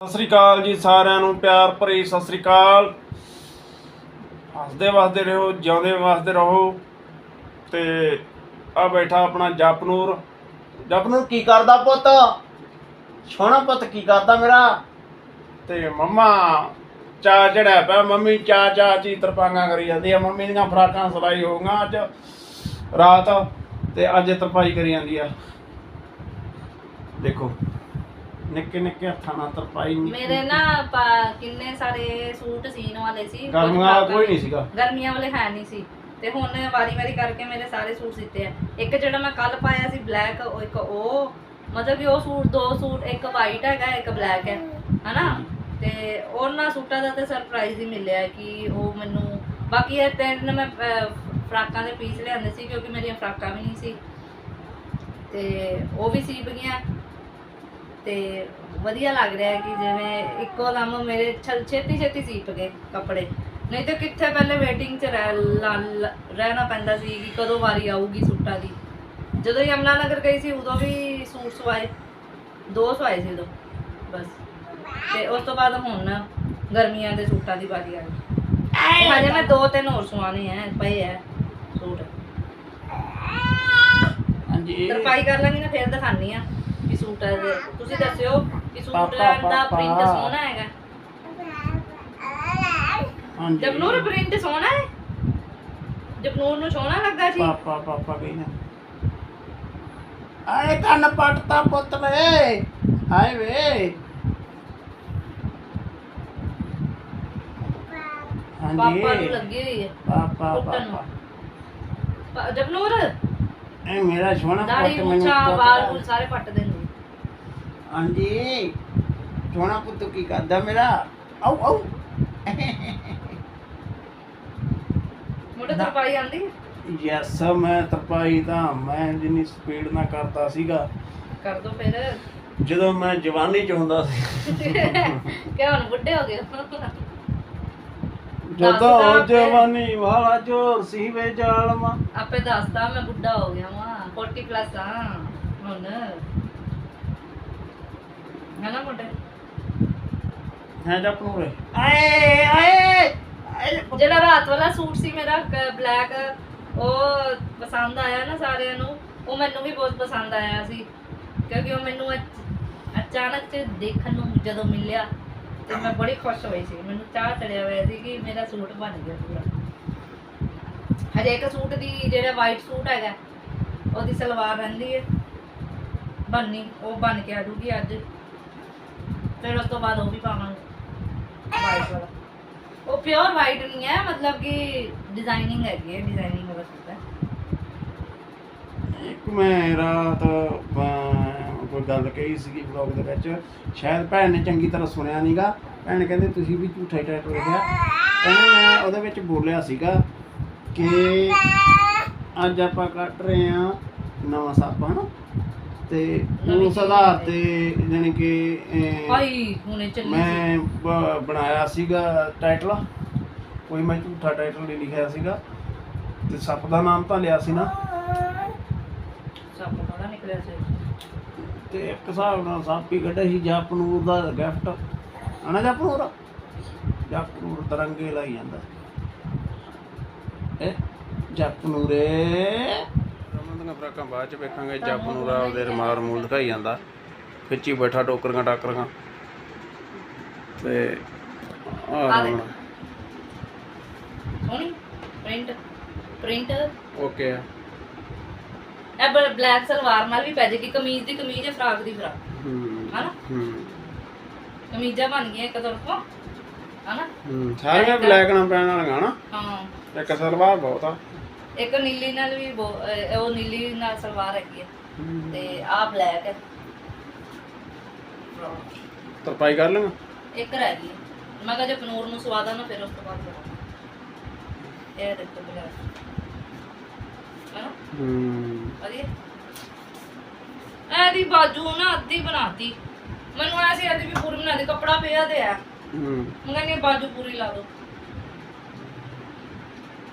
ਸਤਿ ਸ੍ਰੀ ਅਕਾਲ ਜੀ ਸਾਰਿਆਂ ਨੂੰ ਪਿਆਰ ਭਰੀ ਸਤਿ ਸ੍ਰੀ ਅਕਾਲ। ਹੱਸਦੇ ਵਸਦੇ ਰਹੋ ਜਿਉਂਦੇ ਵਸਦੇ ਰਹੋ। ਤੇ ਆ ਬੈਠਾ ਆਪਣਾ ਜਪਨੂਰ। ਜਪਨੂਰ ਕੀ ਕਰਦਾ ਪੁੱਤ? ਸੋਹਣਾ ਪੁੱਤ ਕੀ ਕਰਦਾ ਮੇਰਾ? ਤੇ ਮੰਮਾ ਚਾ ਚੜਿਆ ਪਿਆ। ਮੰਮੀ ਚਾ ਚਾ ਚੀ ਤਰਪਾਂਗਾ ਕਰੀ ਜਾਂਦੀ ਆ। ਮੰਮੀ ਦੀਆਂ ਫਰਾਕਾਂ ਸਲਾਈ ਹੋ ਗਈਆਂ ਅੱਜ ਰਾਤ। ਤੇ ਅੱਜ ਤਰਪਾਈ ਕਰੀ ਜਾਂਦੀ ਆ। ਦੇਖੋ ਨਿੱਕੇ ਨਿੱਕੇ ਹੱਥਾਂ ਨਾਲ ਤਰਪਾਈ ਨਿੱਕੀ- ਮੇਰੇ ਨਾ ਪਾ- ਕਿੰਨੇ ਸਾਰੇ ਸੂਟ ਸੀਨ ਵਾਲੇ ਸੀ ਗਰਮੀਆਂ ਵਾਲਾ ਕੋਈ ਨਹੀਂ ਸੀਗਾ। ਗਰਮੀਆਂ ਵਾਲੇ ਹੈ ਨਹੀਂ ਸੀ। ਤੇ ਹੁਣ ਵਾਰੀ ਵਾਰੀ ਕਰਕੇ ਮੇਰੇ ਸਾਰੇ ਸੂਟ ਸੀਤੇ ਆ। ਇੱਕ ਜਿਹੜਾ ਮੈਂ ਕੱਲ ਪਾਇਆ ਸੀ ਬਲੈਕ ਉਹ ਇੱਕ ਉਹ ਮਤਲਬ ਕਿ ਉਹ ਸੂਟ ਦੋ ਸੂਟ ਇੱਕ ਵਾਈਟ ਹੈਗਾ ਇੱਕ ਬਲੈਕ ਹੈ ਹਨਾ? ਤੇ ਉਹਨਾਂ ਸੂਟਾਂ ਦਾ ਤੇ ਸਰਪ੍ਰਾਈਜ਼ ਹੀ ਮਿਲਿਆ ਕਿ ਉਹ ਮੈਨੂੰ ਬਾਕੀ ਇਹ ਤਿੰਨ ਮੈਂ ਅਹ, ਫਰਾਕਾਂ ਦੇ ਪੀਸ ਲਿਆਂਦੇ ਸੀ ਕਿਉਂਕਿ ਮੇਰੀਆਂ ਫਰਾਕਾਂ ਵੀ ਨਹੀਂ ਸੀ। ਤੇ ਉਹ ਵੀ ਸੀਪ ਗਈਆਂ। ਤੇ ਵਧੀਆ ਲੱਗ ਰਿਹਾ ਹੈ ਕਿ ਜਿਵੇਂ ਇੱਕੋ ਦਮ ਮੇਰੇ ਛਲ ਛੇਤੀ ਛੇਤੀ ਸੀਪ ਗਏ ਕੱਪੜੇ। ਨਹੀਂ ਤਾਂ ਕਿੱਥੇ ਪਹਿਲੇ ਵੇਟਿੰਗ 'ਚ ਰਹਿ ਲਾ- ਲਾ- ਰਹਿਣਾ ਪੈਂਦਾ ਸੀ ਕਿ ਕਦੋਂ ਵਾਰੀ ਆਊਗੀ ਸੂਟਾਂ ਦੀ। ਜਦੋਂ ਯਮਨਾ ਨਗਰ ਗਈ ਸੀ ਉਦੋਂ ਵੀ ਸੂਟ ਸਵਾਏ। ਦੋ ਸਵਾਏ ਸੀ ਉਦੋਂ ਬਸ। ਤੇ ਉਸ ਤੋਂ ਬਾਅਦ ਹੁਣ ਗਰਮੀਆਂ ਦੇ ਸੂਟਾਂ ਦੀ ਵਾਰੀ ਆ ਗਈ। ਹਜੇ ਮੈਂ ਦੋ ਤਿੰਨ ਹੋਰ ਸਵਾਣੇ ਆ ਪਏ ਆ ਸੂਟ। ਹਾਂਜੀ ਤਰਪਾਈ ਕਰ ਲਾਂਗੀ ਨਾ ਫਿਰ ਦਿਖਾਨੀ ਆ। ਸੂਟ ਹੈ ਦੇ- ਤੁਸੀਂ ਦੱਸਿਓ ਕਿ ਸੂਟ ਪਾਪਾ, ਦਾ। ਪ੍ਰਿੰਟ ਸੋਹਣਾ ਹੈਗਾ। ਹਾਂਜੀ। ਜਪਨੂਰ ਪ੍ਰਿੰਟ ਸੋਹਣਾ ਹੈ? ਜਪਨੂਰ ਨੂੰ ਸੋਹਣਾ ਲੱਗਾ ਸੀ ਪਾਪਾ ਪਾਪਾ ਕਹਿੰਦਾ ਆਏ ਕੰਨ ਪੱਟਤਾ ਪੁੱਤ ਵੇ। ਹਾਏ ਵੇ। ਹਾਂਜੀ। ਪਾਪਾ ਨੂੰ ਲੱਗੀ ਹੋਈ ਹੈ। ਪਾਪਾ ਨੂੰ। ਪਾਪਾ। ਜਪਨੂਰ ਇਹ ਮੇਰਾ ਸੋਹਣਾ ਦਾੜੀ ਪੁੱਤ ਮੈਨੂੰ ਮੁੱਛਾਂ ਪੁੱਤ ਵਾਲ ਦਾ- ਸਾਰੇ ਪੱਟ ਦਿੰਦੀ ਹਾਂਜੀ। ਸੋਹਣਾ ਪੁੱਤ ਕੀ ਕਰਦਾ ਮੇਰਾ? ਆਉ ਆਉ ਮੋਟੇ ਤਰਪਾਈ ਆਂਦੀ? ਯੈਸ ਮੈਂ ਤਰਪਾਈ ਤਾਂ ਮੈਂ ਜਿੰਨੀ ਸਪੀਡ ਨਾਲ ਕਰਦਾ ਸੀਗਾ। ਕਰ ਦੋ ਫਿਰ। ਜਦੋਂ ਮੈਂ ਜਵਾਨੀ ਚ ਹੁੰਦਾ ਸੀ। ਕਿ ਹੁਣ ਬੁੱਢੇ ਹੋ ਗਏ ਜਦੋਂ। ਜਵਾਨੀ ਵਾਲਾ ਜੋਰ ਸੀ ਵੇ ਜਾਲਮਾ। ਆਪੇ ਦੱਸਦਾ ਮੈਂ ਬੁੱਢਾ ਹੋ ਗਿਆ ਵਾਂ 40 ਪਲੱਸ ਆ ਹੁਣ। ਹੈ ਨਾ ਮੋਟੇ। ਹੈ ਜਪ ਨੂੰ ਰੇ ਆਏ ਆਏ ਆਏ। ਜਿਹੜਾ ਰਾਤ ਵਾਲਾ ਸੂਟ ਸੀ ਮੇਰਾ ਬਲੈਕ ਉਹ ਪਸੰਦ ਆਇਆ ਨਾ ਸਾਰਿਆਂ ਨੂੰ ਉਹ ਮੈਨੂੰ ਵੀ ਬਹੁਤ ਪਸੰਦ ਆਇਆ ਸੀ। ਕਿਉਂਕਿ ਉਹ ਮੈਨੂੰ ਅਚ- ਅਚਾਨਕ ਚ ਦੇਖਣ ਨੂੰ ਜਦੋਂ ਮਿਲਿਆ ਤੇ ਮੈਂ ਬੜੀ ਖੁਸ਼ ਹੋਈ ਸੀ। ਮੈਨੂੰ ਚਾਹ ਚੜਿਆ ਹੋਇਆ ਸੀ ਕਿ ਮੇਰਾ ਸੂਟ ਬਣ ਗਿਆ ਪੂਰਾ। ਹਜੇ ਇੱਕ ਸੂਟ ਦੀ ਜਿਹੜਾ ਵਾਈਟ ਸੂਟ ਹੈਗਾ ਉਹਦੀ ਸਲਵਾਰ ਰਹਿੰਦੀ ਹੈ। ਬਣਨੀ ਉਹ ਬਣ ਕੇ ਆ ਜੂਗੀ ਅੱਜ। ਫਿਰ ਉਸ ਤੋਂ ਬਾਅਦ ਉਹ ਵੀ ਪਾਵਾਂਗੇ। ਵਾਈਟ ਵਾਲਾ ਉਹ ਪਿਓਰ ਵਾਈਟ ਨਹੀਂ ਹੈ ਮਤਲਬ ਕਿ ਡਿਜ਼ਾਈਨਿੰਗ ਹੈਗੀ ਹੈ ਡਿਜ਼ਾਈਨਿੰਗ ਵਾਲਾ ਸੂਟ ਹੈ ਇੱਕ ਮੈਂ ਰਾਤ ਅਹ, ਕੋਈ ਗੱਲ ਕਹੀ ਸੀਗੀ ਬਲੌਗ ਦੇ ਵਿੱਚ ਸ਼ਾਇਦ ਭੈਣ ਨੇ ਚੰਗੀ ਤਰ੍ਹਾਂ ਸੁਣਿਆ ਨਹੀਂਗਾ ਭੈਣ ਕਹਿੰਦੇ ਤੁਸੀਂ ਵੀ ਝੂਠਾ ਹੀ ਟਾਈਟਲ ਲਿਖਿਆ। ਕਹਿੰਦੇ ਮੈਂ ਉਹਦੇ ਵਿੱਚ ਬੋਲਿਆ ਸੀਗਾ ਕਿ ਅੱਜ ਆਪਾਂ ਕੱਟ ਰਹੇ ਹਾਂ ਨਵਾਂ ਸੱਪ ਹਨਾ? ਤੇ ਉਸ ਆਧਾਰ ਤੇ। ਜਾਣੀ ਕਿ ਅਹ, ਭਾਈ ਹੁਣੇ ਚੱਲੀ ਸੀ। ਮੈਂ ਬ- ਬਣਾਇਆ ਸੀਗਾ ਟਾਈਟਲ ਕੋਈ ਮੈਂ ਝੂਠਾ ਟਾਈਟਲ ਨਹੀਂ ਲਿਖਿਆ ਸੀਗਾ। ਤੇ ਸੱਪ ਦਾ ਨਾਮ ਤਾਂ ਲਿਆ ਸੀ ਨਾ। ਸੱਪ ਥੋੜਾ ਨਿਕਲਿਆ ਸੀ। ਤੇ ਇੱਕ ਹਿਸਾਬ ਨਾਲ ਸੱਪ ਹੀ ਕੱਢਿਆ ਸੀ ਜਪਨੂਰ ਦਾ ਗਿਫਟ ਆਣਾ ਜਪਨੂਰ? ਜਪਨੂਰ ਤਰੰਗੇ ਲਾਈ ਜਾਂਦਾ। ਇਹ ਜਪਨੂਰੇ ਦੀਆਂ ਫਰਾਕਾਂ ਬਾਅਦ ਚ ਵੇਖਾਂਗੇ ਜਪਨੂਰਾ ਉਹਦੇ ਰਮਾਲ ਰਮੂਲ ਦਿਖਾਈ ਜਾਂਦਾ। ਖਿੱਚੀ ਬੈਠਾ ਟੋਕਰੀਆਂ ਟਾਕਰੀਆਂ। ਤੇ ਆ ਆ ਦੇਖ। ਸੋਹਣੀ ਪ੍ਰਿੰਟ ਪ੍ਰਿੰਟ। ਓਕੇ ਇਹ ਬਲੈਕ ਸਲਵਾਰ ਨਾਲ ਵੀ ਪੈ ਜਾਏਗੀ ਕਮੀਜ਼ ਦੀ ਕਮੀਜ਼ ਹੈ ਫਰਾਕ ਦੀ ਫਰਾਕ। ਹੂੰ ਹਨਾ? ਹੂੰ। ਕਮੀਜ਼ਾਂ ਬਣ ਗਈਆਂ ਇੱਕ ਤਰਫੋਂ ਹਨਾ? ਹੂੰ ਸਾਰੀਆਂ ਬਲੈਕ ਨਾਲ ਪੈਣ ਵਾਲੀਆਂ ਨਾ ਹਾਂ। ਇੱਕ ਸਲਵਾਰ ਬਹੁਤ ਆ। ਇੱਕ ਨੀਲੀ ਨਾਲ ਵੀ ਬਹੁ- ਅਹ ਉਹ ਨੀਲੀ ਨਾਲ ਸਲਵਾਰ ਹੈਗੀ ਹੈ। ਤੇ ਆਹ ਬਲੈਕ ਹੈ ਤਰਪਾਈ ਕਰ ਲਵਾਂ? ਇੱਕ ਰਹਿ ਗਈ। ਹੈ। ਮੈਂ ਕਿਹਾ ਜੇ ਪਨੂਰ ਨੂੰ ਸਵਾਦਾ ਨਾ ਫਿਰ ਉਸ ਤੋਂ ਬਾਅਦ ਕਰਾਂਗੇ। ਇਹ ਦੇਖੋ ਬਲੈਕ। ਹਨਾ? ਹੂੰ। ਵਧੀਆ। ਇਹਦੀ ਬਾਜੂ ਨਾ ਅੱਧੀ ਬਣਾਤੀ। ਮੈਨੂੰ ਐ ਸੀ ਇਹਦੀ ਵੀ ਪੂਰੀ ਬਣਾ ਦੇ ਕੱਪੜਾ ਪਿਆ ਤੇ ਆ ਹੂੰ। ਮੈਂ ਕਹਿੰਦੀ ਹਾਂ ਬਾਜੂ ਪੂਰੀ ਲਾ ਦੋ।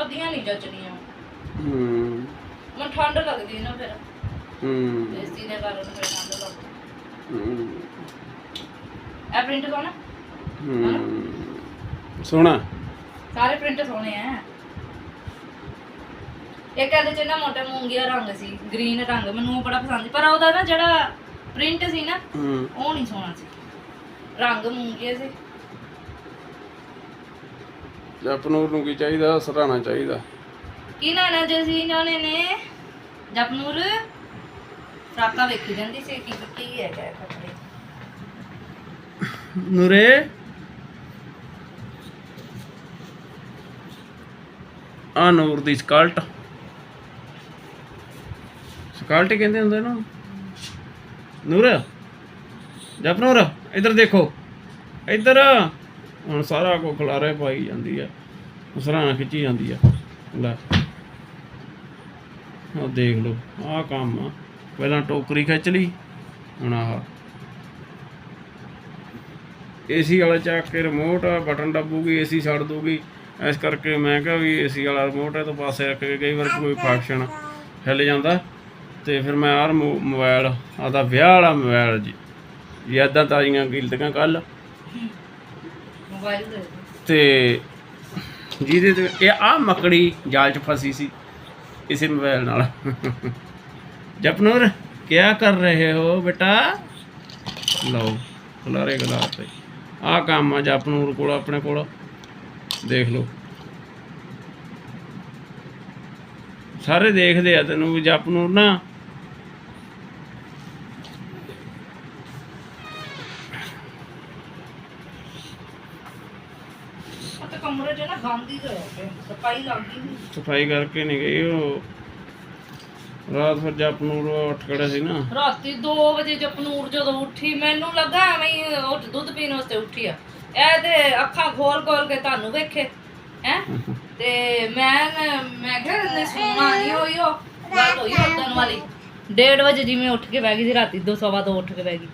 ਅੱਧੀਆਂ ਨਹੀਂ ਜਚਣੀਆਂ। ਹੂੰ। ਮੈਨੂੰ ਠੰਡ ਲੱਗਦੀ ਨਾ ਫਿਰ। ਹੂੰ। ਏਸੀ ਦੇ ਕਾਰਨ ਮੈਨੂੰ ਠੰਡ ਲੱਗਦੀ। ਹੂੰ। ਇਹ ਪ੍ਰਿੰਟ ਸੋਹਣਾ ਹੂੰ। ਸੋਹਣਾ। ਸਾਰੇ ਪ੍ਰਿੰਟ ਸੋਹਣੇ ਆ। ਇੱਕ ਇਹਦੇ ਚ ਨਾ ਮੋਟਾ ਮੂੰਗੀਆ ਰੰਗ ਸੀ ਗ੍ਰੀਨ ਰੰਗ ਮੈਨੂੰ ਉਹ ਬੜਾ ਪਸੰਦ ਸੀ। ਪਰ ਉਹਦਾ ਨਾ ਜਿਹੜਾ ਪ੍ਰਿੰਟ ਸੀ ਨਾ ਹੂੰ। ਉਹ ਨਹੀਂ ਸੋਹਣਾ ਸੀ। ਰੰਗ ਮੂੰਗੀਆ ਸੀ। ਜਪਨੂਰ ਨੂੰ ਕੀ ਚਾਹੀਦਾ? ਸਰਾਣਾ ਚਾਹੀਦਾ? ਕੀ ਲੈਣਾ ਜੇ ਸੀ ਜਾਣੇ ਨੇ ਜਪਨੂਰ? ਫਰਾਕਾ ਵੇਖੀ ਜਾਂਦੀ ਸੀ, ਕੀ ਕੀ ਹੈ ਕਿਆ ਕੱਪੜੇ ਨੂਰੇ? ਆ ਨੂਰ ਦੀ ਸਕਲਟ। ਸਕਲਟ ਕਹਿੰਦੇ ਹੁੰਦੇ ਨਾ? ਨੂਰ? ਜਪਨੂਰ, ਇੱਧਰ ਦੇਖੋ। ਇੱਧਰ। ਹੁਣ ਸਾਰਾ ਕੋ ਖਲਾਰੇ ਪਾਈ ਜਾਂਦੀ ਆ। ਸਰਾਣਾ ਖਿੱਚੀ ਜਾਂਦੀ ਆ। ਲੈ। ਉਹ ਦੇਖ ਲਓ ਆਹ ਕੰਮ ਆ। ਪਹਿਲਾਂ ਟੋਕਰੀ ਖਿੱਚ ਲਈ ਹੁਣ ਆਹ। ਏਸੀ ਵਾਲਾ ਚੱਕ ਕੇ ਰਿਮੋਟ ਆ ਬਟਨ ਦੱਬੂਗੀ ਏਸੀ ਛੱਡ ਦੂਗੀ ਇਸ ਕਰਕੇ ਮੈਂ ਕਿਹਾ ਵੀ ਏਸੀ ਵਾਲਾ ਰਿਮੋਟ ਹੈ ਤੋਂ ਪਾਸੇ ਰੱਖ ਕੇ ਕਈ ਵਾਰ ਕੋਈ ਫੰਕਸ਼ਨ ਹਿੱਲ ਜਾਂਦਾ। ਤੇ ਫਿਰ ਮੈਂ ਆਰ ਮੋਬਾਈਲ ਆਦਾ ਵਿਆਹ ਵਾਲਾ ਮੋਬਾਈਲ ਜੀ। ਯਾਦਾਂ ਤਾਜ਼ੀਆਂ ਕੀਲਤੀਆਂ ਕੱਲ ਮੋਬਾਈਲ ਤੇ ਜਿਹਦੇ ਤੇ ਇਹ ਆ ਮਕੜੀ ਜਾਲ 'ਚ ਫਸੀ ਸੀ। ਇਸੇ ਮੋਬਾਈਲ ਨਾਲ। ਜਪਨੂਰ ਕੀ ਕਰ ਰਹੇ ਹੋ ਬੇਟਾ? ਲਓ, ਖਲਾਰੇ ਗਲਾਰ ਤੇ ਆ ਕੰਮ ਆ ਜਪਨੂਰ ਕੋਲ, ਆਪਣੇ ਕੋਲ। ਦੇਖ ਲਓ। ਸਾਰੇ ਦੇਖਦੇ ਆ ਤੈਨੂੰ ਵੀ ਜਪਨੂਰ ਨਾ। ਕਮਰੇ 'ਚ ਨਾ ਗੰਦ ਹੀ ਹੋਇਆ ਪਿਆ ਸਫ਼ਾਈ ਲੱਗਦੀ ਨਹੀਂ ਸਫ਼ਾਈ ਕਰਕੇ ਨਹੀਂ ਗਈ ਉਹ। ਰਾਤ ਫਿਰ ਜਪਨੂਰ ਉੱਠ ਖੜਾ ਸੀ ਨਾ। ਰਾਤੀ 2 ਵਜੇ ਜਪਨੂਰ ਜਦੋਂ ਉੱਠੀ ਮੈਨੂੰ ਲੱਗਾ ਐਵੇਂ ਹੀ ਉੱਠ ਦੁੱਧ ਪੀਣ ਵਾਸਤੇ ਉੱਠੀ ਆ। ਇਹ ਤੇ ਅੱਖਾਂ ਖੋਲ ਖੋਲ ਕੇ ਤੁਹਾਨੂੰ ਵੇਖੇ ਹੈ? ਤੇ ਮੈਂ ਮੈਂ ਕਿਹਾ ਨੇ ਸੋਣਾ ਨਹੀਂ ਹੋਈ ਉਹ ਗੱਲ ਹੋਈ ਉਦਣ ਵਾਲੀ। 1:30 ਵਜੇ ਜਿਵੇਂ ਉੱਠ ਕੇ ਬਹਿ ਗਈ ਸੀ ਰਾਤੀ 2 ਸਵਾ ਦੋ ਉੱਠ ਕੇ ਬਹਿ ਗਈ।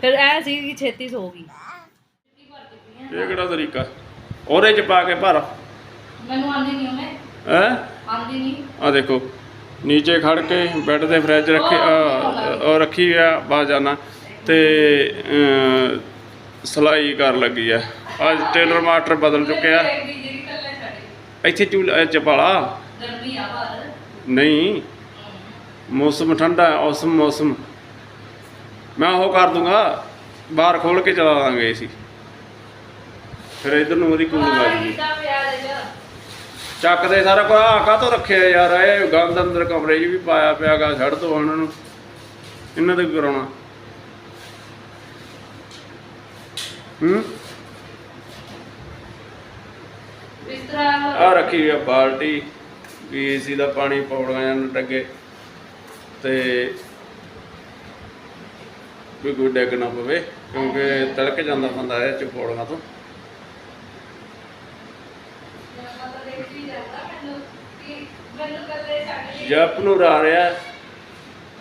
ਫਿਰ ਐ ਸੀ ਕਿ ਛੇਤੀ ਸੋ ਗਈ। ਇਹ ਕਿਹੜਾ ਤਰੀਕਾ? ਉਹਦੇ ਚ ਪਾ ਕੇ ਭਰ। ਮੈਨੂੰ ਆਂਦੀ ਨਹੀਂ ਉਹਨੇ। ਹੈ? ਆਂਦੀ ਨਹੀਂ ਆ ਦੇਖੋ ਨੀਚੇ ਖੜ ਕੇ ਬੈੱਡ ਤੇ ਫਰਿੱਜ ਰੱਖੀ ਉਹ ਰੱਖੀ ਆ ਬਾਜਾਨਾ ਤੇ ਸਲਾਈ ਕਰ ਲੱਗੀ ਆ। ਅੱਜ ਟੇਲਰ ਮਾਸਟਰ ਬਦਲ ਚੁੱਕਿਆ। ਇੱਥੇ ਚੂਲ ਚਪਾਲਾ ਗਰਮੀ ਆ ਬਾਹਰ। ਨਹੀਂ। ਮੌਸਮ ਠੰਡਾ ਹੈ ਔਸਮ ਮੌਸਮ। ਮੈਂ ਉਹ ਕਰ ਦੂੰਗਾ ਬਾਹਰ ਖੋਲ ਕੇ ਚਲਾ ਦਾਂਗੇ ਏਸੀ। ਫਿਰ ਇਧਰ ਨੂੰ ਉਹਦੀ ਕੂਲਿੰਗ ਆ ਜੂਗੀ ਕਿੱਦਾਂ ਪਿਆ ਦੇ ਚੱਕ ਦੇ ਸਾਰਾ ਕੁਝ ਆ ਕਾਹਤੋਂ ਰੱਖਿਆ ਯਾਰ? ਇਹ ਗੰਦ ਅੰਦਰ ਕਮਰੇ 'ਚ ਵੀ ਪਾਇਆ ਪਿਆਗਾ ਛੱਡ ਦੋ ਉਹਨਾਂ ਨੂੰ ਇਹਨਾਂ ਦੇ ਕਰਾਉਣਾ? ਹੂੰ? ਆ ਰੱਖੀ ਹੋਈ ਆ ਬਾਲਟੀ ਵੀ ਏਸੀ ਦਾ ਪਾਣੀ ਪੌੜੀਆਂ ਜਾਂ ਡੱਗੇ। ਤੇ ਕੋਈ ਡਿੱਗ ਨਾ ਪਵੇ ਕਿਉਂਕਿ ਤੜਕ ਜਾਂਦਾ ਬੰਦਾ ਇਹ ਚ ਪੌੜੀਆਂ ਤੋਂ। ਜਪ ਨੂੰ ਆ ਰਿਹਾ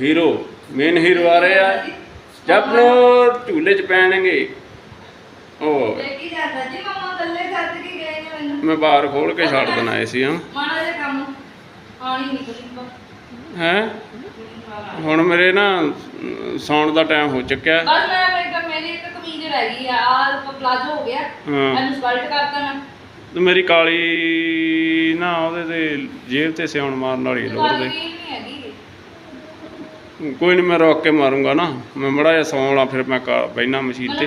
ਹੀਰੋ ਮੇਨ ਹੀਰੋ ਆ ਰਿਹਾ ਜਪ ਨੂੰ ਝੂਲੇ ਚ ਪੈਣਗੇ। ਉਹ ਦੇਖੀ ਜਾਂਦਾ ਜੀ? ਮਮਾ ਕੱਲੇ ਛੱਡ ਕੇ ਗਏ ਨੇ ਮੈਨੂੰ। ਮੈਂ ਬਾਹਰ ਖੋਲ ਕੇ ਛੱਡ ਦੇਣਾ ਏ ਸੀ ਹਾਂ ਮਾੜਾ ਜਿਹਾ ਕੰਮ। ਹੈ? ਹੁਣ ਮੇਰੇ ਨਾ ਸੌਣ ਦਾ ਟਾਈਮ ਹੋ ਚੁੱਕਿਆ। ਬਸ ਮੈਂ ਮੇਰੀ ਇੱਕ ਕਮੀਜ਼ ਰਹਿ ਗਈ ਆ। ਆ ਪਲਾਜੋ ਹੋ ਗਿਆ। ਹਾਂ। ਇਹਨੂੰ ਸਕਲਟ ਕਰਤਾ ਮੈਂ। ਤੇ ਮੇਰੀ ਕਾਲੀ ਨਾ ਉਹਦੇ ਤੇ ਜੇਬ ਤੇ ਸਿਉਣ ਮਾਰਨ ਵਾਲੀ ਲੋੜ ਦੇ। ਕੋਈ ਨਹੀਂ ਮੈਂ ਰੋਕ ਕੇ ਮਾਰੂੰਗਾ ਨਾ। ਮੈਂ ਮੜਾ ਜਿਹਾ ਸੌਣ ਫਿਰ ਮੈਂ ਬੈਣਾ ਮਸ਼ੀਨ ਤੇ।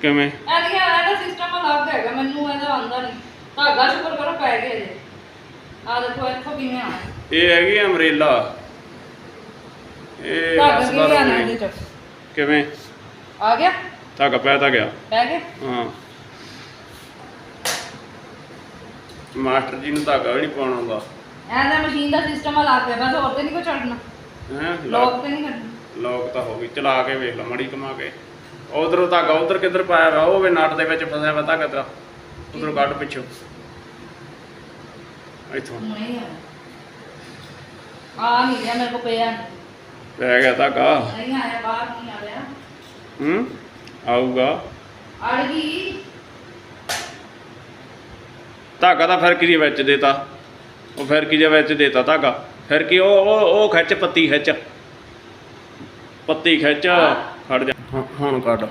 ਕਿਵੇਂ? ਇਹ ਲਿਆ ਇਹਦਾ ਸਿਸਟਮ ਅਲੱਗ ਹੈਗਾ। ਮੈਨੂੰ ਇਹਦਾ ਆਉਂਦਾ ਨਹੀਂ ਧਾਗਾ ਸ਼ੁਕਰ ਕਰੋ ਪੈ ਗਏ ਜੇ। ਆ ਦੇਖੋ ਇੱਥੋਂ ਕਿਵੇਂ ਆ ਇਹ ਹੈਗੀ ਅਮਰੇਲਾ ਇਹ ਧਾਗਾ ਕਿਵੇਂ? ਆ ਗਿਆ? ਧਾਗਾ ਪੈ ਤਾਂ ਗਿਆ। ਪੈ ਗਿਆ? ਹਾਂ। ਮਾਸਟਰ ਜੀ ਨੂੰ ਧਾਗਾ ਵੀ ਨਹੀਂ ਪਾਉਣਾ ਹੁੰਦਾ ਇਹਦਾ ਮਸ਼ੀਨ ਦਾ ਸਿਸਟਮ ਅਲੱਗ ਹੈ ਬਸ ਹੋਰ ਤੇ ਨਹੀਂ ਕੋਈ ਛੱਡਣਾ। ਹੈ ਲੋਕ ਤੇ ਨਹੀਂ ਕੱਢਣਾ ਲੋਕ ਤਾਂ ਹੋ ਗਈ ਚਲਾ ਕੇ ਵੇਖ ਲਾ ਮੜੀ ਕਮਾ ਕੇ। ਉਧਰੋਂ ਧਾਗਾ ਉਧਰ ਕਿੱਧਰ ਪਾਇਆ ਵਾ ਉਹ ਵੇ ਨਟ ਦੇ ਵਿੱਚ ਫਸਿਆ ਵਾ ਧਾਗਾ ਤੇਰਾ। ਉਧਰੋਂ ਕੱਢ ਪਿੱਛੋਂ। ਇੱਥੋਂ। ਨਹੀਂ ਆ। ਨਹੀਂ ਰਿਹਾ ਮੇਰੇ ਕੋ ਪਿਆ। ਨਹੀਂ ਪੈ ਗਿਆ ਧਾਗਾ। ਆਇਆ ਬਾਹਰ ਨਹੀਂ ਆ ਰਿਹਾ। ਹੂੰ? ਆਊਗਾ। ਅੜ ਗਈ। ਧਾਗਾ ਤਾਂ ਫਿਰ ਕਿਹਦੇ ਵਿੱਚ ਦੇਤਾ? ਉਹ ਫਿਰ ਕਿਹਦੇ ਵਿੱਚ ਦੇਤਾ ਧਾਗਾ? ਫਿਰ ਕੀ ਉਹ ਉਹ ਉਹ ਖਿੱਚ ਪੱਤੀ ਖਿੱਚ। ਪੱਤੀ ਖਿੱਚ ਖੜ ਜਾ। ਹੁਣ- ਕੱਢ।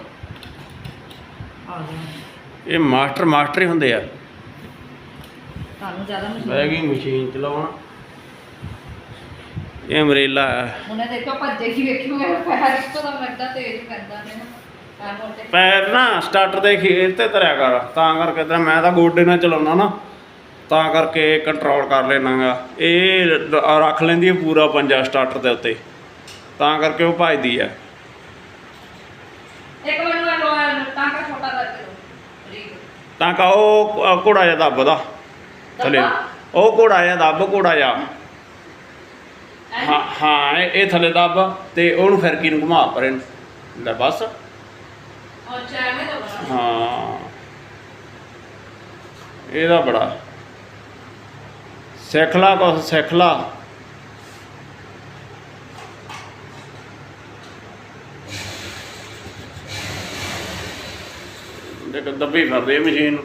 ਇਹ ਮਾਸਟਰ ਮਾਸਟਰ ਹੀ ਹੁੰਦੇ ਆ। ਤੁਹਾਨੂੰ ਜ਼ਿਆਦਾ ਮਸ਼ਹੂਰ ਬਹਿ ਗਈ ਮਸ਼ੀਨ ਚਲਾਉਣਾ। ਇਹ ਅਮਰੇਲਾ। ਉਹਨੇ ਦੇਖੋ ਭੱਜੇ ਕੀ ਵੇਖਿਓ ਮੇਰਾ ਪੈਰ ਇੱਕੋ ਦਾ ਮੱਡਾ ਤੇਜ਼ ਪੈਂਦਾ ਨੇ। ਪੈਰ ਨਾ ਸਟਾਰਟਰ ਦੇ ਖੇਤ ਤੇ ਧਰਿਆ ਕਰ। ਤਾਂ ਕਰਕੇ ਤਾਂ ਮੈਂ ਤਾਂ ਗੋਡੇ ਨਾਲ ਚਲਾਉਣਾ ਨਾ। ਤਾਂ ਕਰਕੇ ਕੰਟਰੋਲ ਕਰ ਲੈਣਾਗਾ। ਇਹ ਰੱਖ ਲੈਂਦੀ ਹੈ ਪੂਰਾ ਪੰਜਾ ਸਟਾਰਟਰ ਦੇ ਉੱਤੇ। ਤਾਂ ਕਰਕੇ ਉਹ ਭੱਜਦੀ ਆ। ਇੱਕ ਮਿੰਟ ਮੈਂ ਲੋਇਆ ਟਾਂਕਾ ਛੋਟਾ ਕਰਕੇ ਤਾਂ ਕਾ ਉਹ ਘੋੜਾ ਜਿਹਾ ਦੱਬਦਾ ਥੱਲੇ? ਉਹ ਘੋੜਾ ਜਿਹਾ ਦੱਬ ਘੋੜਾ ਜਿਹਾ? ਹਾਂ? ਹਾਂ ਇਹ ਥੱਲੇ ਦੱਬ ਤੇ ਉਹਨੂੰ ਫਿਰ ਕੀ ਨੂੰ ਘੁਮਾ ਪਰੇ ਨੂੰ। ਲੈ ਬਸ। ਹਾਂ। ਇਹਦਾ ਬੜਾ। ਸਿੱਖ ਲਾ ਕੁਛ ਸਿੱਖ ਲਾ। ਦੇਖ ਦੱਬੀ ਫਿਰਦੇ ਮਸ਼ੀਨ। ਨੂੰ